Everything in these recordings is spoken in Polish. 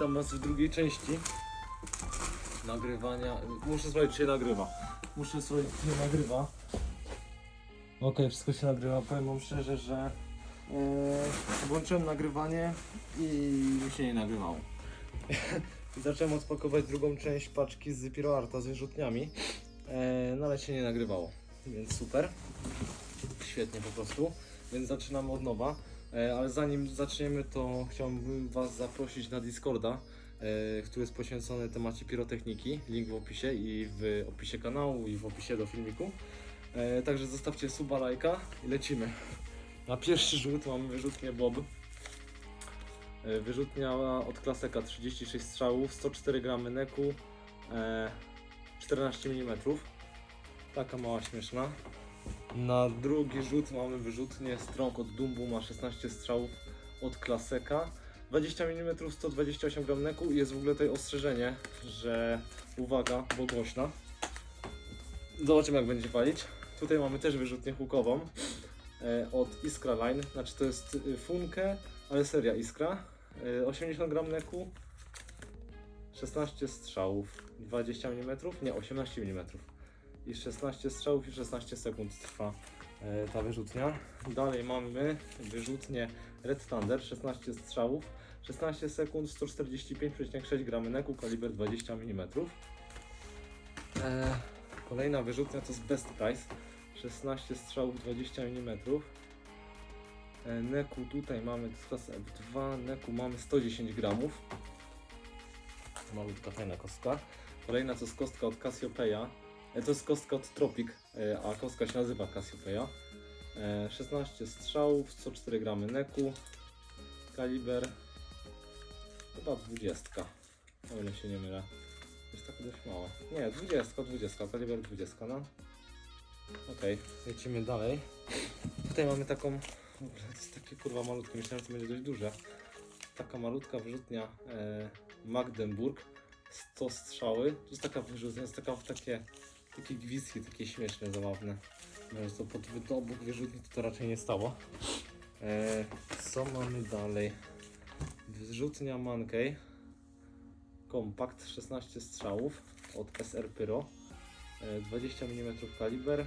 Witam Was w drugiej części nagrywania. Muszę sprawdzić, czy się nagrywa. Muszę sprawdzić, czy się nagrywa. Okej, wszystko się nagrywa. Powiem Wam szczerze, że e, włączyłem nagrywanie i się nie nagrywało. Zacząłem odpakować drugą część paczki z PiroArta z wyrzutniami, e, no ale się nie nagrywało, więc super. Świetnie po prostu, więc zaczynamy od nowa. E, Ale zanim zaczniemy, to chciałbym Was zaprosić na Discorda, e, który jest poświęcony temacie pirotechniki. Link w opisie i w opisie kanału i w opisie do filmiku. E, Także zostawcie suba, lajka i lecimy. Na pierwszy rzut mamy wyrzutnię Bob. Wyrzutnia od klaseka 36 strzałów, 104 gramy neku, e, 14 mm. Taka mała śmieszna. Na drugi rzut mamy wyrzutnię Strong od Dumbu, ma 16 strzałów od Klaseka. 20 mm, 128 gram neku i jest w ogóle tutaj ostrzeżenie, że uwaga, bo głośna. Zobaczymy jak będzie palić. Tutaj mamy też wyrzutnię hukową e, od Iskra Line, znaczy to jest y, Funke, ale seria Iskra. E, 80 gram neku, 16 strzałów, 20 mm, nie 18 mm i 16 strzałów i 16 sekund trwa e, ta wyrzutnia. Dalej mamy wyrzutnię Red Thunder, 16 strzałów, 16 sekund, 145,6 gramy neku, kaliber 20 mm. E, kolejna wyrzutnia to jest Best Price, 16 strzałów, 20 mm. E, neku tutaj mamy, klasa F2, neku mamy 110 gramów. Malutka fajna kostka. Kolejna to jest kostka od Cassiopeia. E, To jest kostka od Tropic, e, a kostka się nazywa Cassiopeia. E, 16 strzałów, 104 gramy neku. Kaliber chyba 20. O ile się nie mylę. Jest taka dość mała. Nie, 20, 20, kaliber 20, no. Okej, lecimy dalej. Tutaj mamy taką, w to jest takie kurwa malutkie, myślałem, że to będzie dość duże. Taka malutka wyrzutnia e, Magdeburg. 100 strzały. Tu jest taka wyrzutnia, jest taka takie, takie gwizdki, takie śmieszne, zabawne. No, to pod wydobóg wyrzutni to, to raczej nie stało. E, co mamy dalej? Wyrzutnia Mankey. Kompakt 16 strzałów od SR Pyro. E, 20 mm kaliber.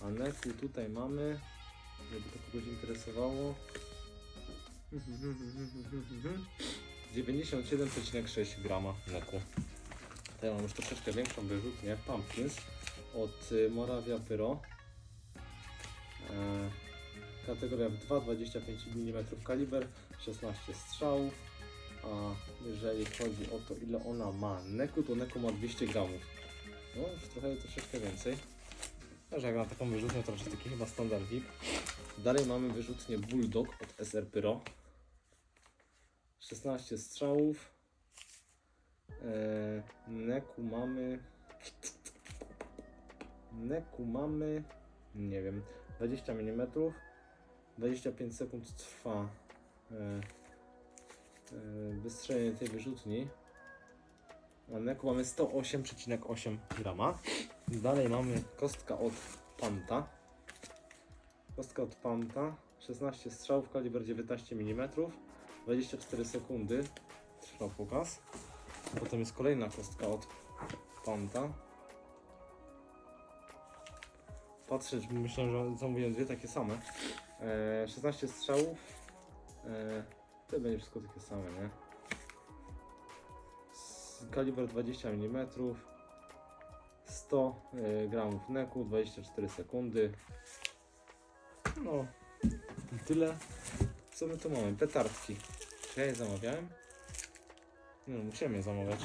A neku tutaj mamy, żeby to kogoś interesowało. 97,6 grama neku. Mam już troszeczkę większą wyrzutnię, Pumpkins od y, Moravia Pyro. E, kategoria F2, 25 mm kaliber, 16 strzałów. A jeżeli chodzi o to ile ona ma neku, to neku ma 200 gramów. No już trochę troszeczkę więcej. Też jak na taką wyrzutnię to raczej taki chyba standard VIP. Dalej mamy wyrzutnię Bulldog od SR Pyro. 16 strzałów. Eee, neku mamy. Neku mamy. Nie wiem. 20 mm. 25 sekund trwa e, e, wystrzelenie tej wyrzutni. A neku mamy 108,8 grama. Dalej mamy kostka od Panta. Kostka od Panta. 16 strzałów, kaliber 19 mm. 24 sekundy trwa pokaz. Potem jest kolejna kostka od Panta. Patrzę, myślałem, że zamówiłem dwie takie same. E, 16 strzałów. E, to będzie wszystko takie same, nie? Kaliber 20 mm. 100 e, gramów neku, 24 sekundy. No tyle. Co my tu mamy? Petardki. Czy ja je zamawiałem? Nie no, musiałem je zamawiać.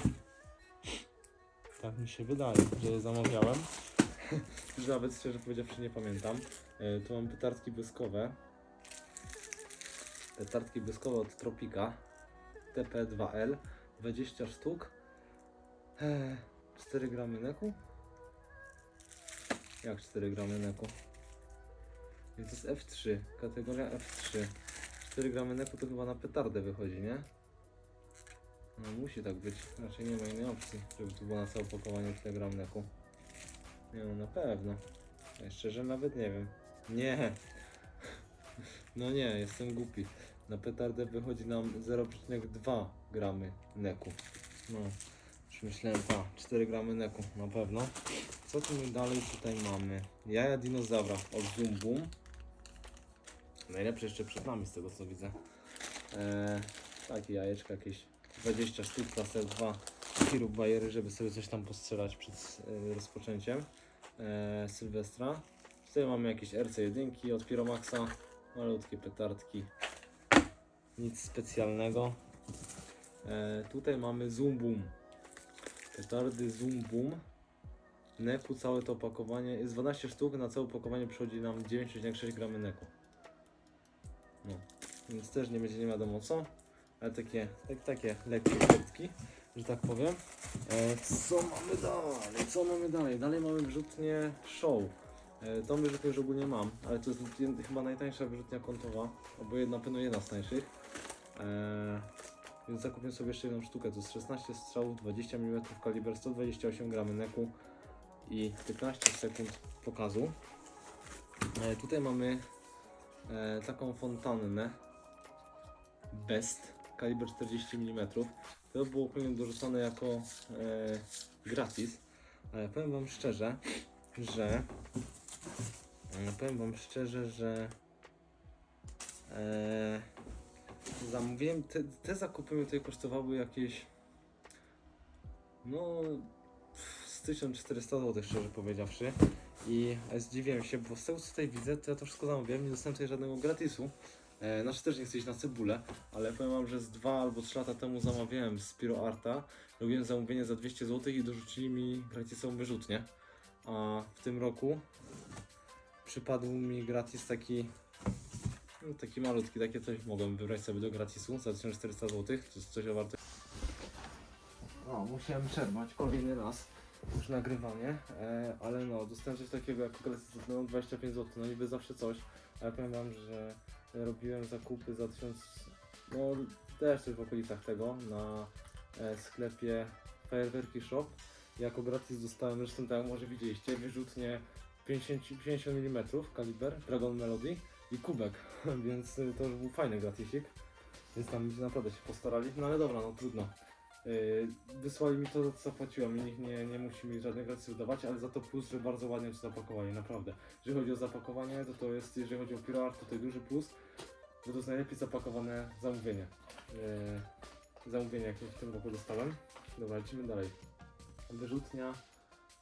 Tak mi się wydaje, że je zamawiałem. że nawet szczerze powiedziawszy nie pamiętam. E, tu mam petardki błyskowe. Petardki błyskowe od Tropika. TP2L. 20 sztuk. E, 4 gramy neku? Jak 4 gramy neku? I to jest F3, kategoria F3. 4 gramy neku to chyba na petardę wychodzi, nie? No musi tak być, raczej nie ma innej opcji, żeby tu było na całe opakowanie 4 gram neku. Nie no, na pewno. Ja szczerze nawet nie wiem. Nie! No nie, jestem głupi. Na petardę wychodzi nam 0,2 gramy neku. No, już myślałem, a 4 gramy neku na pewno. Co tu my dalej tutaj mamy? Jaja dinozaura od Zoom Boom. Najlepsze jeszcze przed nami z tego co widzę. Eee, takie jajeczka jakieś 20 sztuk, klasę 2 chirurg bajery, żeby sobie coś tam postrzelać przed e, rozpoczęciem e, Sylwestra. Tutaj mamy jakieś RC1 od Piromaxa, malutkie petardki, nic specjalnego. E, tutaj mamy Zoom Boom, petardy Zoom Boom. Neku całe to opakowanie jest 12 sztuk, na całe opakowanie przychodzi nam 9,6 gramy neku. No, więc też nie będzie nie wiadomo co, ale takie, tak, takie lekkie kartki, że tak powiem. E, co mamy dalej? Co mamy dalej? Dalej mamy wyrzutnię show. E, tą wyrzutnię już ogólnie mam, ale to jest chyba najtańsza wyrzutnia kątowa, albo jedna, na pewno jedna z tańszych. E, więc zakupię sobie jeszcze jedną sztukę. To jest 16 strzałów, 20 mm kaliber, 128 gramy neku i 15 sekund pokazu. E, tutaj mamy e, taką fontannę Best kaliber 40 mm. To było ogólnie dorzucone jako e, gratis, ale powiem Wam szczerze, że e, powiem Wam szczerze, że e, zamówiłem, te, te zakupy mi tutaj kosztowały jakieś no z 1400 zł szczerze powiedziawszy i zdziwiłem się, bo z tego co tutaj widzę, to ja to wszystko zamówiłem, nie dostałem tutaj żadnego gratisu. E, znaczy też nie chcę iść na cebulę, ale powiem wam, że z dwa albo trzy lata temu zamawiałem z Piro Arta. Robiłem zamówienie za 200 zł i dorzucili mi gratisową wyrzutnię. A w tym roku przypadł mi gratis taki no, taki malutki, takie coś mogłem wybrać sobie do gratisu za 1400 zł. To jest coś o wartości. O, musiałem przerwać kolejny raz już nagrywanie, e, ale no, dostałem coś takiego gratis za 25 zł, no niby zawsze coś, ale powiem wam, że robiłem zakupy za 1000, no też w okolicach tego, na e, sklepie Fajerwerki Shop. Jako gratis dostałem, zresztą tak może widzieliście, wyrzutnie 50, 50 mm kaliber Dragon Melody i kubek, więc to już był fajny gratisik. Więc tam naprawdę się postarali, no ale dobra, no trudno. Yy, wysłali mi to, za co zapłaciłem i nikt nie, nie musi mi gratisów dawać, ale za to plus, że bardzo ładnie to zapakowanie, naprawdę. Jeżeli chodzi o zapakowanie, to to jest, jeżeli chodzi o PiroArt, to to duży plus, bo to jest najlepiej zapakowane zamówienie. Yy, zamówienie, jakie w tym roku dostałem. Dobra, lecimy dalej. Wyrzutnia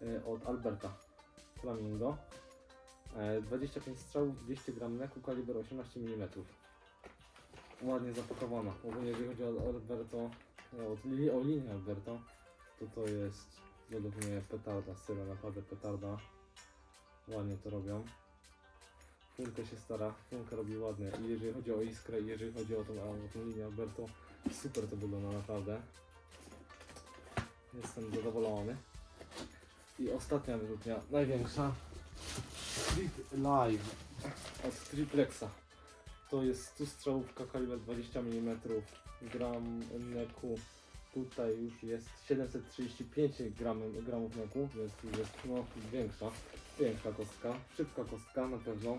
yy, od Alberta Flamingo. E, 25 strzałów, 200 gram neku, kaliber 18 mm. Ładnie zapakowana. Ogólnie jeżeli chodzi o Alberto, od li, o linię Alberto, to to jest według mnie petarda, serio, naprawdę petarda. Ładnie to robią. Funkę się stara, Funkę robi ładnie. I jeżeli chodzi o iskrę, jeżeli chodzi o tą, o tą linię Alberto, super to wygląda naprawdę. Jestem zadowolony. I ostatnia wyrzutnia, największa. Street Live od Triplexa. To jest 100 strzałówka kaliber 20 mm, gram neku. Tutaj już jest 735 gram, gramów neku, więc jest no, większa, większa kostka, szybka kostka na pewno.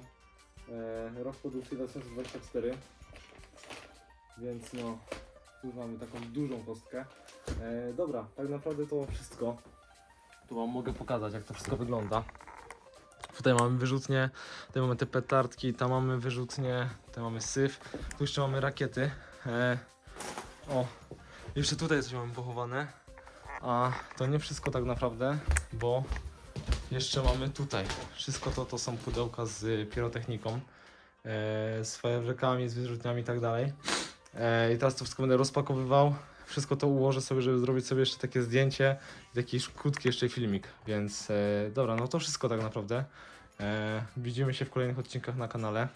E, rok produkcji 2024, więc no, tu mamy taką dużą kostkę. E, dobra, tak naprawdę to wszystko. Tu Wam mogę pokazać jak to wszystko wygląda. Tutaj mamy wyrzutnie, tutaj mamy te petardki, tam mamy wyrzutnie, tutaj mamy syf, tu jeszcze mamy rakiety. E, o, jeszcze tutaj coś mamy pochowane. A to nie wszystko tak naprawdę, bo jeszcze mamy tutaj. Wszystko to to są pudełka z pirotechniką, e, z fajerwerkami, z wyrzutniami i tak dalej. E, I teraz to wszystko będę rozpakowywał. Wszystko to ułożę sobie, żeby zrobić sobie jeszcze takie zdjęcie i taki krótki jeszcze filmik. Więc e, dobra, no to wszystko tak naprawdę. E, widzimy się w kolejnych odcinkach na kanale.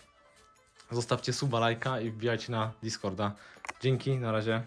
Zostawcie suba, lajka i wbijajcie na Discorda. Dzięki, na razie.